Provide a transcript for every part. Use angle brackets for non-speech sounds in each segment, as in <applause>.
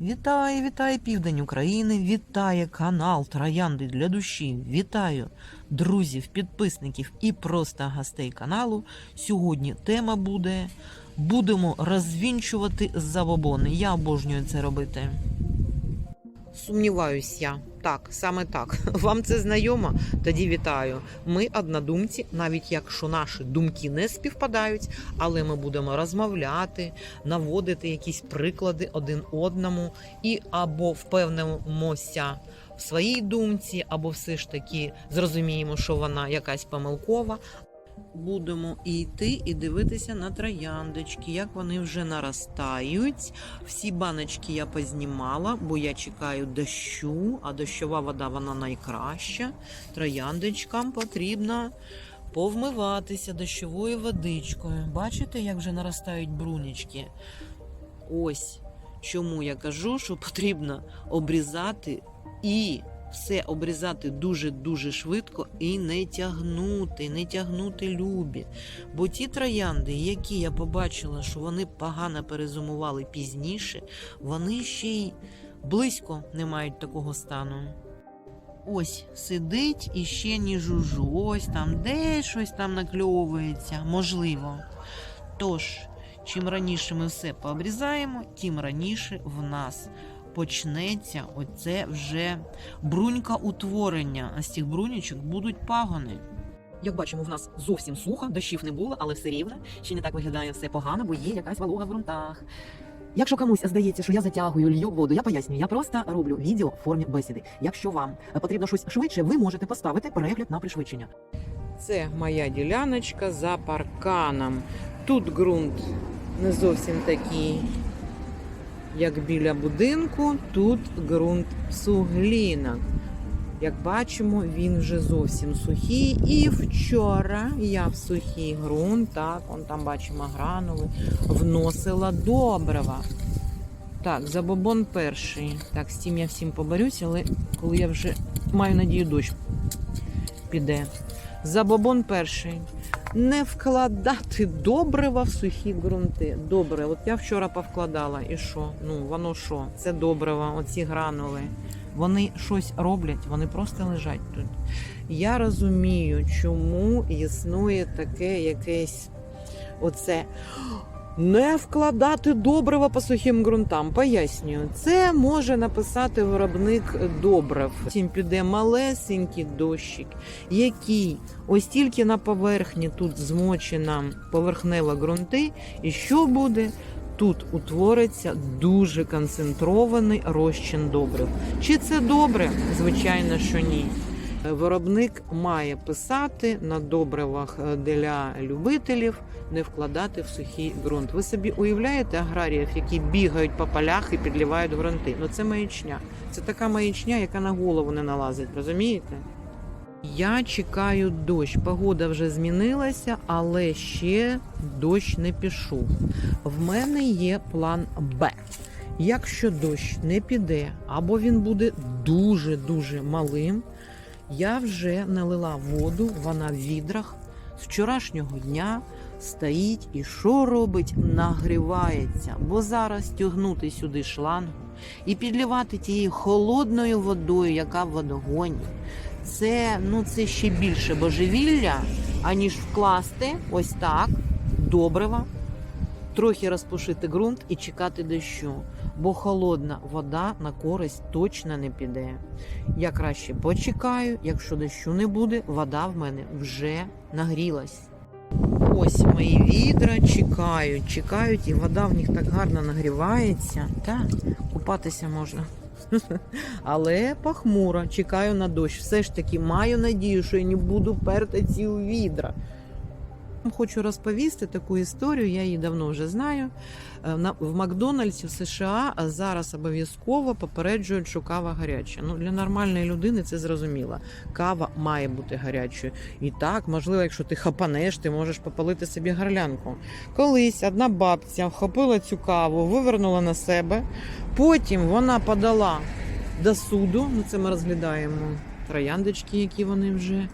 Вітає, вітає південь України, вітає канал Троянди для душі. Вітаю друзів, підписників і просто гостей каналу. Сьогодні тема буде. Будемо розвінчувати забобони. Я обожнюю це робити. Сумніваюсь я. Так, саме так. <laughs> Вам це знайомо? Тоді вітаю. Ми однодумці, навіть якщо наші думки не співпадають, але ми будемо розмовляти, наводити якісь приклади один одному і або впевнимося в своїй думці, або все ж таки зрозуміємо, що вона якась помилкова. Будемо і йти і дивитися на трояндочки, як вони вже наростають. Всі баночки я познімала, бо я чекаю дощу, а дощова вода вона найкраща. Трояндочкам потрібно повмиватися дощовою водичкою. Бачите, як вже наростають брунечки? Ось чому я кажу, що потрібно обрізати і все обрізати дуже-дуже швидко і не тягнути, не тягнути любі. Бо ті троянди, які я побачила, що вони погано перезимували пізніше, вони ще й близько не мають такого стану. Ось сидить і ще ні жужу. Ось там десь щось там накльовується, можливо. Тож, чим раніше ми все пообрізаємо, тим раніше в нас почнеться оце вже брунька утворення. А з цих брунічок будуть пагони. Як бачимо, в нас зовсім сухо, дощів не було, але все рівно ще не так виглядає все погано, бо є якась волога в ґрунтах. Якщо комусь здається, що я затягую лью воду, я пояснюю, я просто роблю відео в формі бесіди. Якщо вам потрібно щось швидше, ви можете поставити перегляд на пришвидшення. Це моя діляночка за парканом. Тут ґрунт не зовсім такий, як біля будинку, тут ґрунт суглінок. Як бачимо, він вже зовсім сухий. І вчора я в сухий ґрунт, так, он там бачимо гранули, вносила добрива. Так, забобон перший. Так, з цим я всім поборюсь, але коли я вже маю надію, дощ піде. Забобон перший. Не вкладати добрива в сухі ґрунти. Добре, от я вчора повкладала. І що? Ну, воно що? Це добрива, оці гранули. Вони щось роблять, вони просто лежать тут. Я розумію, чому існує таке якесь оце. Не вкладати добрива по сухим ґрунтам. Пояснюю, це може написати виробник добрив. Потім піде малесенький дощик, який ось тільки на поверхні тут змочена поверхнева ґрунти. І що буде? Тут утвориться дуже концентрований розчин добрив. Чи це добре? Звичайно, що ні. Виробник має писати на добривах е, для любителів не вкладати в сухий ґрунт. Ви собі уявляєте аграріїв, які бігають по полях і підлівають ґрунти? Ну це маячня. Це така маячня, яка на голову не налазить, розумієте? Я чекаю дощ. Погода вже змінилася, але ще дощ не пішов. В мене є план Б. Якщо дощ не піде, або він буде дуже-дуже малим, я вже налила воду, вона в відрах. З вчорашнього дня стоїть і що робить? Нагрівається. Бо зараз тягнути сюди шлангу і підлівати тією холодною водою, яка в водогоні. Це, ну, це ще більше божевілля, аніж вкласти ось так добрива, трохи розпушити ґрунт і чекати дощу. Бо холодна вода на користь точно не піде. Я краще почекаю, якщо дощу не буде, вода в мене вже нагрілась. Ось мої відра чекають, чекають, і вода в них так гарно нагрівається. Так, купатися можна. <laughs> Але похмуро, чекаю на дощ. Все ж таки маю надію, що я не буду перти у відра. Хочу розповісти таку історію, я її давно вже знаю. Е, В Макдональдсі в США зараз обов'язково попереджують, що кава гаряча. Ну, для нормальної людини це зрозуміло. Кава має бути гарячою. І так, можливо, якщо ти хапанеш, ти можеш попалити собі горлянку. Колись одна бабця вхопила цю каву, вивернула на себе. Потім вона подала до суду. Ну, це ми розглядаємо трояндочки, які вони вже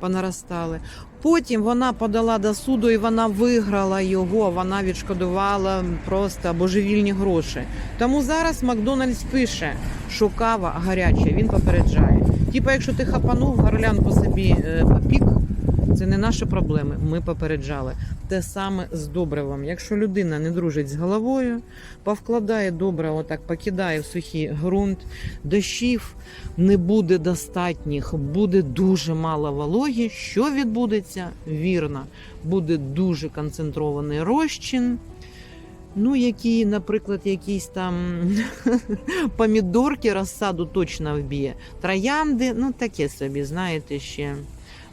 понаростали. Потім вона подала до суду і вона виграла його. Вона відшкодувала просто божевільні гроші. Тому зараз Макдональдс пише, що кава гаряча. Він попереджає. Типа, якщо ти хапанув горлянку собі е, попік, це не наші проблеми. Ми попереджали. Те саме з добривом. Якщо людина не дружить з головою, повкладає добре, отак покидає в сухий ґрунт, дощів не буде достатніх, буде дуже мало вологі. Що відбудеться? Вірно, буде дуже концентрований розчин. Ну, які, наприклад, якісь там <laughs> помідорки розсаду точно вб'є. Троянди, ну таке собі, знаєте, ще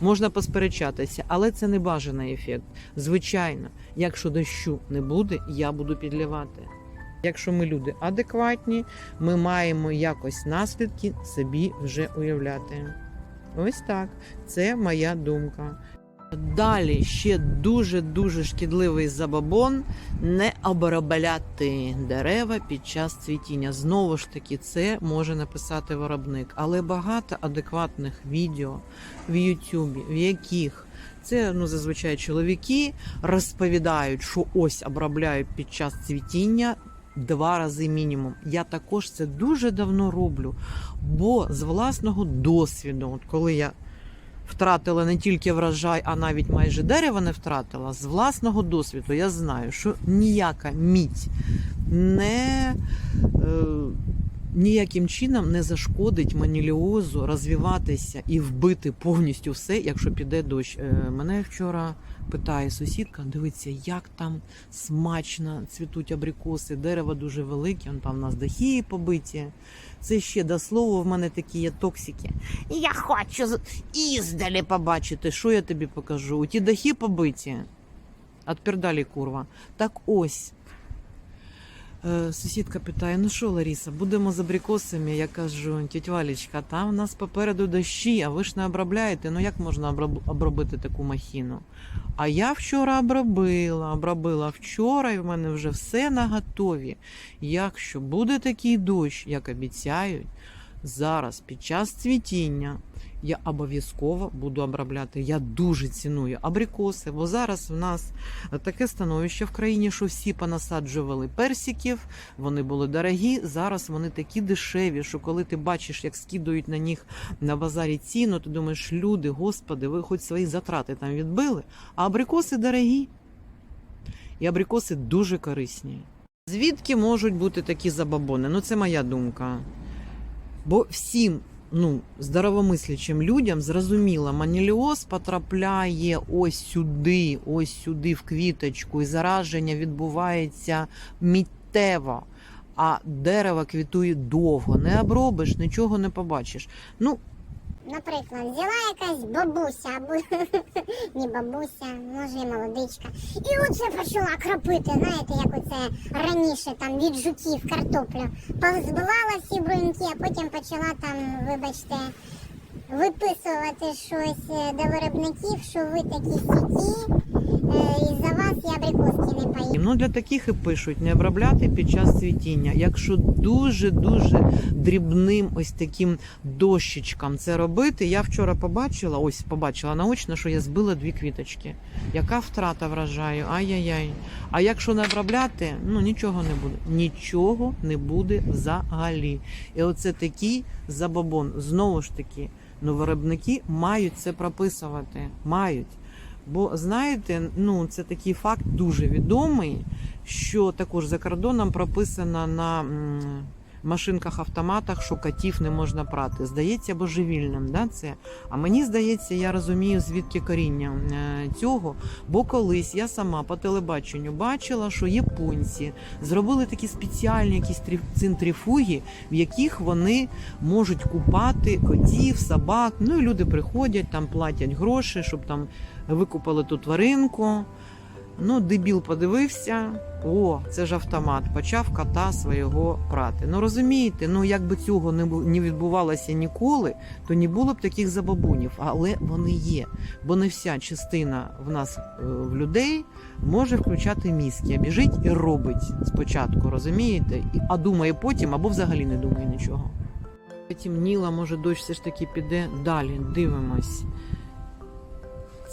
можна посперечатися, але це не бажаний ефект. Звичайно, якщо дощу не буде, я буду підливати. Якщо ми люди адекватні, ми маємо якось наслідки собі вже уявляти. Ось так. Це моя думка. Далі ще дуже дуже шкідливий забабон не обробляти дерева під час цвітіння. Знову ж таки, це може написати виробник, але багато адекватних відео в Ютубі, в яких це ну зазвичай чоловіки розповідають, що ось обробляють під час цвітіння. Два рази мінімум. Я також це дуже давно роблю, бо з власного досвіду, от коли я втратила не тільки врожай, а навіть майже дерево не втратила. З власного досвіду я знаю, що ніяка мідь не е, ніяким чином не зашкодить маніліозу розвиватися і вбити повністю все, якщо піде дощ. Е, мене вчора питає сусідка: дивиться, як там смачно цвітуть абрикоси, дерева дуже великі, он там у нас дахі побиті. Це ще до слова, в мене такі є токсики. Я хочу іздалі побачити, що я тобі покажу. Ті дахи побиті. Отпердалі, курва. Так ось. Е, Сусідка питає: ну що, Ларіса, будемо з абрикосами? Я кажу, тіть Валічка, там у нас попереду дощі, а ви ж не обробляєте. Ну як можна обробити таку махіну? А я вчора обробила, обробила вчора, і в мене вже все на готові. Якщо буде такий дощ, як обіцяють, зараз під час цвітіння я обов'язково буду обробляти. Я дуже ціную абрикоси, бо зараз в нас таке становище в країні, що всі понасаджували персиків, вони були дорогі. Зараз вони такі дешеві, що коли ти бачиш, як скидують на них на базарі ціну, ти думаєш, люди, господи, ви хоч свої затрати там відбили. А абрикоси дорогі. І абрикоси дуже корисні. Звідки можуть бути такі забабони? Ну, це моя думка. Бо всім ну, здоровомислячим людям зрозуміло, маніліоз потрапляє ось сюди, ось сюди в квіточку, і зараження відбувається міттево. А дерево квітує довго. Не обробиш, нічого не побачиш. Ну, Наприклад, взяла якась бабуся або <laughs> не бабуся, може і молодичка. І оце почала кропити, знаєте, як оце раніше там від жуків картоплю. Позбивала всі бруньки, а потім почала там, вибачте, виписувати щось е, до виробників, що ви такі сіті, і за вас я поїм. Ну для таких і пишуть не обробляти під час цвітіння. Якщо дуже дуже дрібним ось таким дощечкам це робити. Я вчора побачила, ось побачила наочно, що я збила дві квіточки. Яка втрата вражаю? Ай-яй-яй. А якщо не обробляти, ну нічого не буде. Нічого не буде взагалі. І оце такий забобон. Знову ж таки, ну виробники мають це прописувати. Мають. Бо знаєте, ну це такий факт дуже відомий, що також за кордоном прописано на м, машинках автоматах, що котів не можна прати. Здається, божевільним, да, це. А мені здається, я розумію, звідки коріння е, цього. Бо колись я сама по телебаченню бачила, що японці зробили такі спеціальні якісь центрифуги, в яких вони можуть купати котів, собак. Ну і люди приходять, там платять гроші, щоб там викупили ту тваринку. Ну, дебіл подивився. О, це ж автомат. Почав кота свого прати. Ну розумієте, ну якби цього не бу- не відбувалося ніколи, то не було б таких забабунів. Але вони є. Бо не вся частина в нас е, в людей може включати мізки, а біжить і робить спочатку, розумієте? А думає потім або взагалі не думає нічого. Потім Ніла, може, дощ все ж таки піде далі. Дивимось.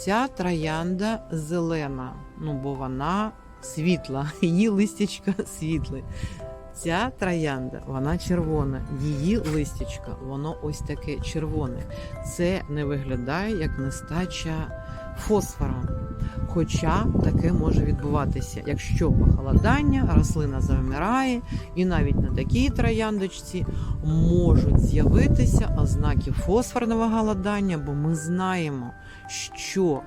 Ця троянда зелена, ну бо вона світла, <laughs> її листячка світле. Ця троянда, вона червона, її листячка, воно ось таке червоне. Це не виглядає як нестача фосфора. Хоча таке може відбуватися, якщо похолодання, рослина завмирає, і навіть на такій трояндочці можуть з'явитися ознаки фосфорного голодання, бо ми знаємо, що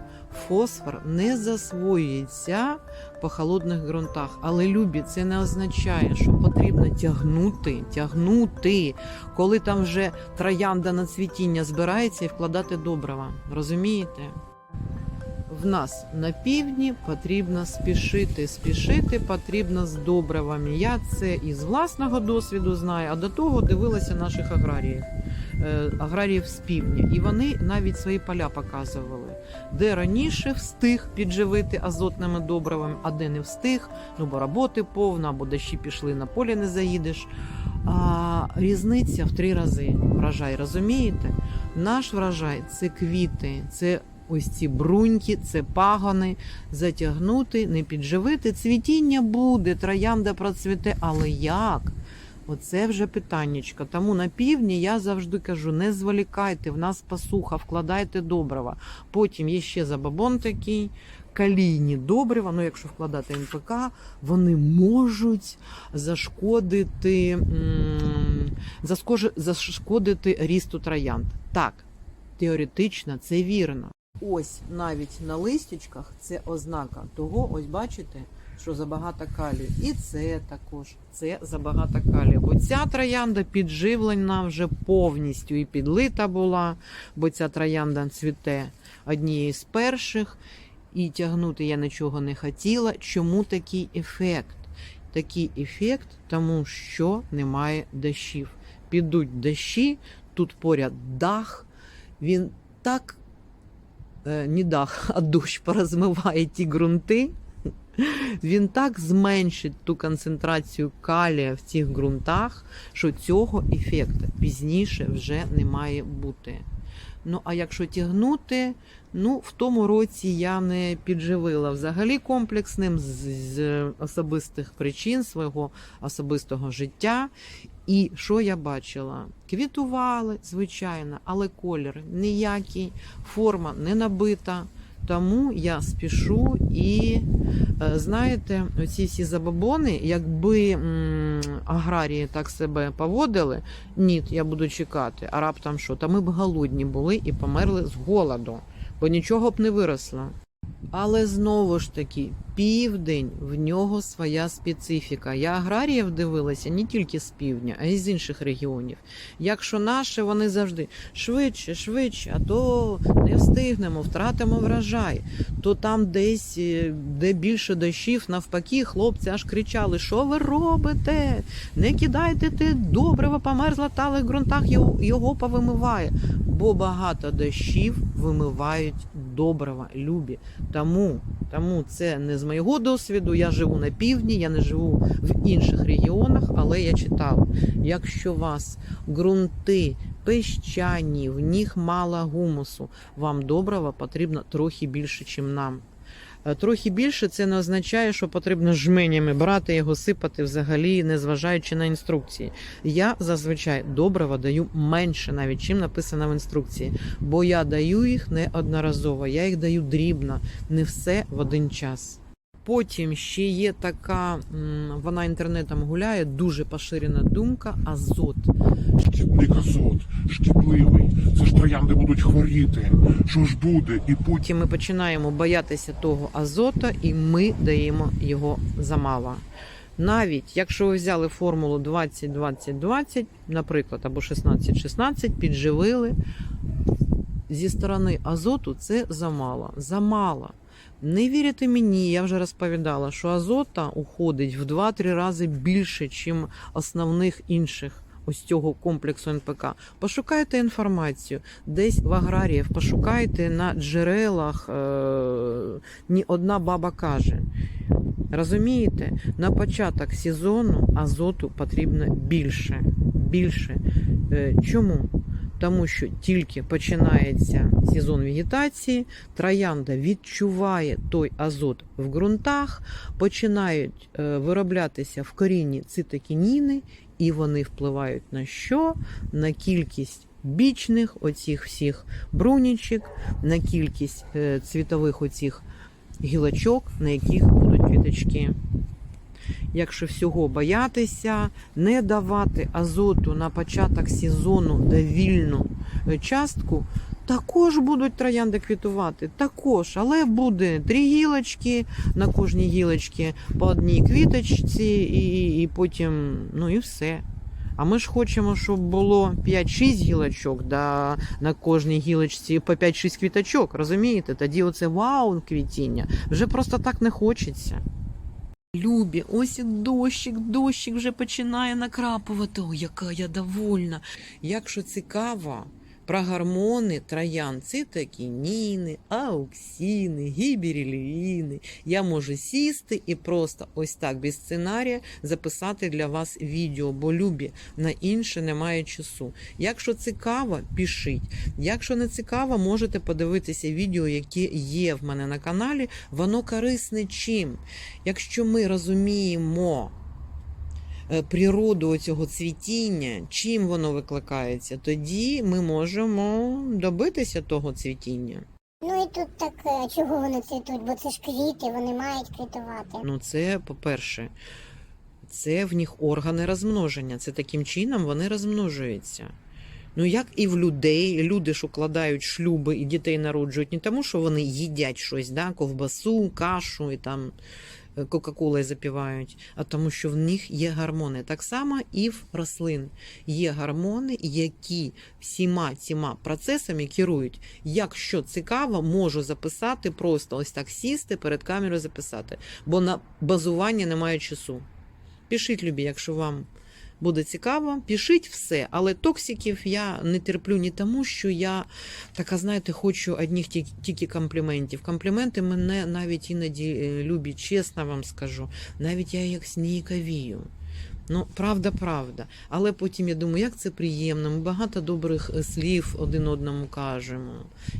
фосфор не засвоюється по холодних ґрунтах. Але любі, це не означає, що потрібно тягнути, тягнути, коли там вже троянда на цвітіння збирається і вкладати добрива. Розумієте? В нас на півдні потрібно спішити. Спішити потрібно з добривами. Я це із власного досвіду знаю, а до того дивилася наших аграріїв, аграріїв з півдня. І вони навіть свої поля показували, де раніше встиг підживити азотними добривами, а де не встиг, ну бо роботи повна, або дощі пішли на полі не заїдеш. А різниця в три рази врожай, розумієте? Наш врожай це квіти, це ось ці бруньки, це пагони, затягнути, не підживити. Цвітіння буде, троянда процвіте, але як? Оце вже питаннячко. Тому на півдні я завжди кажу: не зволікайте, в нас посуха, вкладайте добрива. Потім є ще забабон такий. Калійні добрива, ну якщо вкладати НПК, вони можуть зашкодити, зашкодити рісту троянд. Так, теоретично це вірно. Ось навіть на листячках це ознака того, ось бачите, що забагато калію. І це також це забагато калію. Бо ця троянда підживлена вже повністю і підлита була, бо ця троянда цвіте однією з перших, і тягнути я нічого не хотіла. Чому такий ефект? Такий ефект, тому що немає дощів. Підуть дощі, тут поряд дах, він так е, не дах, а дощ <laughs> порозмиває ті ґрунти. Він так зменшить ту концентрацію калія в цих ґрунтах, що цього ефекту пізніше вже не має бути. Ну, а якщо тягнути, ну в тому році я не підживила взагалі комплексним з, з особистих причин свого особистого життя. І що я бачила? Квітували, звичайно, але колір ніякий, форма не набита. Тому я спішу і е, знаєте, оці всі забобони, якби аграрії так себе поводили, ні, я буду чекати. А раптом що? Та ми б голодні були і померли з голоду, бо нічого б не виросло. Але знову ж таки, південь в нього своя специфіка. Я аграріїв дивилася не тільки з півдня, а й з інших регіонів. Якщо наші, вони завжди швидше, швидше, а то не встигнемо, втратимо врожай. То там десь, е, де більше дощів, навпаки, хлопці аж кричали: що ви робите? Не кидайте те добриво, померзла талих ґрунтах, його повимиває. Бо багато дощів вимивають добрива, любі. Тому, тому це не з моєго досвіду. Я живу на півдні, я не живу в інших регіонах, але я читала, якщо у вас ґрунти пещані, в них мало гумусу, вам добрива потрібно трохи більше, ніж нам. Е, Трохи більше це не означає, що потрібно жменями брати його, сипати взагалі, не зважаючи на інструкції. Я зазвичай добрива даю менше, навіть чим написано в інструкції, бо я даю їх неодноразово, я їх даю дрібно, не все в один час. Потім ще є така, вона інтернетом гуляє, дуже поширена думка азот. Шкідник азот, шкідливий. Це ж троянди будуть хворіти. Що ж буде? І потім. Ми починаємо боятися того азота, і ми даємо його замало. Навіть якщо ви взяли формулу 20-20-20, наприклад, або 16-16, підживили, зі сторони азоту це замало. Замало. Не вірите мені, я вже розповідала, що азота уходить в 2-3 рази більше, ніж основних інших ось цього комплексу НПК. Пошукайте інформацію десь в аграріїв, пошукайте на джерелах. Е- ні одна баба каже. Розумієте, на початок сезону азоту потрібно більше. більше. Е, чому? Тому що тільки починається сезон вегетації, троянда відчуває той азот в ґрунтах, починають е, вироблятися в корінні цитокініни, і вони впливають на що? На кількість бічних оцих всіх брунічок, на кількість е, цвітових оцих гілочок, на яких будуть квіточки. Якщо всього боятися, не давати азоту на початок сезону довільну е, частку, також будуть троянди квітувати. Також, але буде три гілочки, на кожній гілочці по одній квіточці, і, і потім, ну і все. А ми ж хочемо, щоб було 5-6 гілочок, да, на кожній гілочці по 5-6 квіточок, розумієте? Тоді оце вау квітіння. Вже просто так не хочеться. Любі, ось і дощик, дощик вже починає накрапувати. О, яка я довольна. Якщо цікаво про гормони троян, цитокініни, ауксіни, гібереліни, я можу сісти і просто ось так без сценарія записати для вас відео, бо любі на інше немає часу. Якщо цікаво, пишіть. Якщо не цікаво, можете подивитися відео, які є в мене на каналі. Воно корисне чим? Якщо ми розуміємо природу цього цвітіння, чим воно викликається, тоді ми можемо добитися того цвітіння. Ну і тут так, е, чого вони цвітуть, бо це ж квіти, вони мають квітувати. Ну, це по-перше, це в них органи розмноження. Це таким чином вони розмножуються. Ну, як і в людей, люди ж укладають шлюби і дітей народжують не тому, що вони їдять щось, да, ковбасу, кашу і там е, Кока-Колою запівають, а тому, що в них є гормони. Так само і в рослин є гормони, які всіма цими процесами керують. Якщо цікаво, можу записати, просто ось так сісти перед камерою записати, бо на базування немає часу. Пишіть, любі, якщо вам буде цікаво, пишіть все. Але токсиків я не терплю не тому, що я така, знаєте, хочу одних тільки компліментів. Компліменти мене навіть іноді е, любі, чесно вам скажу. Навіть я їх сніковію. Ну, правда, правда. Але потім я думаю, як це приємно. Ми багато добрих е, слів один одному кажемо.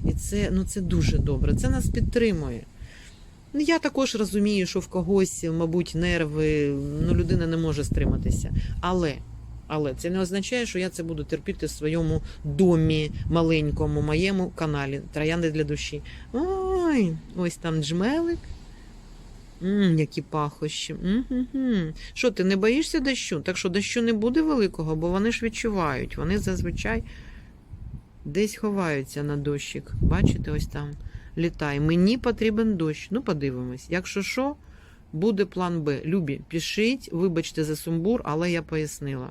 І це, ну, це дуже добре. Це нас підтримує. Ну, Я також розумію, що в когось, мабуть, нерви, ну, людина не може стриматися. Але, але це не означає, що я це буду терпіти в своєму домі маленькому, моєму каналі Троянди для душі. Ой, ось там джмелик. М, які пахощі. М-м-м. Що, ти не боїшся дощу? Так що дощу не буде великого, бо вони ж відчувають. Вони зазвичай десь ховаються на дощик. Бачите, ось там літай. Мені потрібен дощ. Ну, подивимось. Якщо що, буде план Б. Любі, пишіть, вибачте за сумбур, але я пояснила.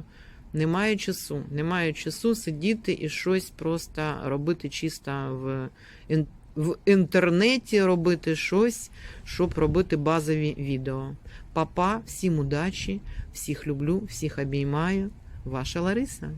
Немає часу. Немає часу сидіти і щось просто робити чисто в, в інтернеті, робити щось, щоб робити базові відео. Папа, всім удачі, всіх люблю, всіх обіймаю. Ваша Лариса.